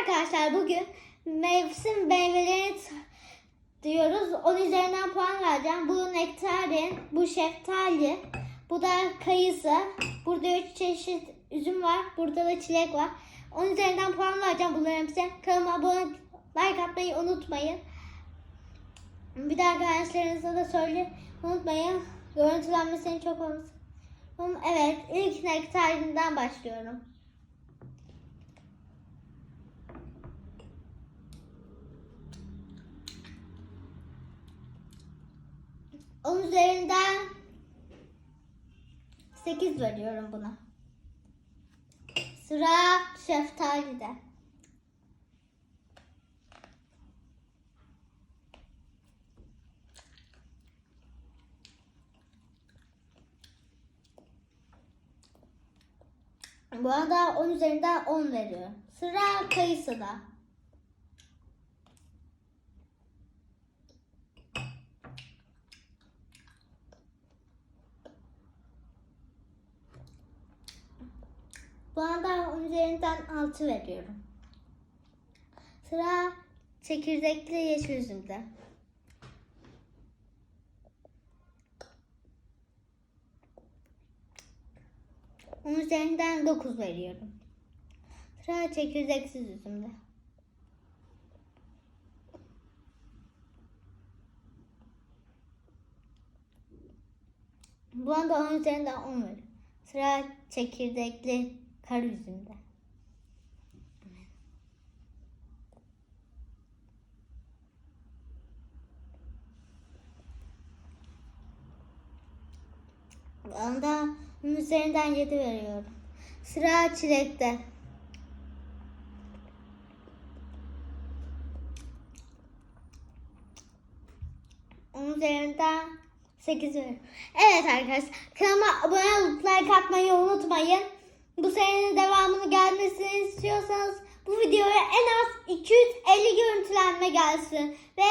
arkadaşlar bugün mevsim meyvelerini diyoruz. Onun üzerinden puan vereceğim. Bu nektarin, bu şeftali, bu da kayısı. Burada üç çeşit üzüm var. Burada da çilek var. Onun üzerinden puan vereceğim bunların hepsine. Kanalıma abone like atmayı unutmayın. Bir de arkadaşlarınıza da söyle unutmayın. Görüntülenmesini çok olmasın. Evet ilk nektarinden başlıyorum. Onun üzerinden 8 veriyorum buna. Sıra şeftalide. Bu arada 10 üzerinden 10 veriyorum. Sıra kayısıda. Bu anda 10 üzerinden 6 veriyorum. Sıra çekirdekli yeşil üzümde. Onun üzerinden 9 veriyorum. Sıra çekirdeksiz üzümde. Bu anda 10 üzerinden 10 veriyorum. Sıra çekirdekli kar anda bunun üzerinden 7 veriyorum. Sıra çilekte. Onun üzerinden 8 veriyorum. Evet arkadaşlar kanalıma abone olup like atmayı unutmayın. Bu serinin devamını gelmesini istiyorsanız bu videoya en az 250 görüntülenme gelsin. Ve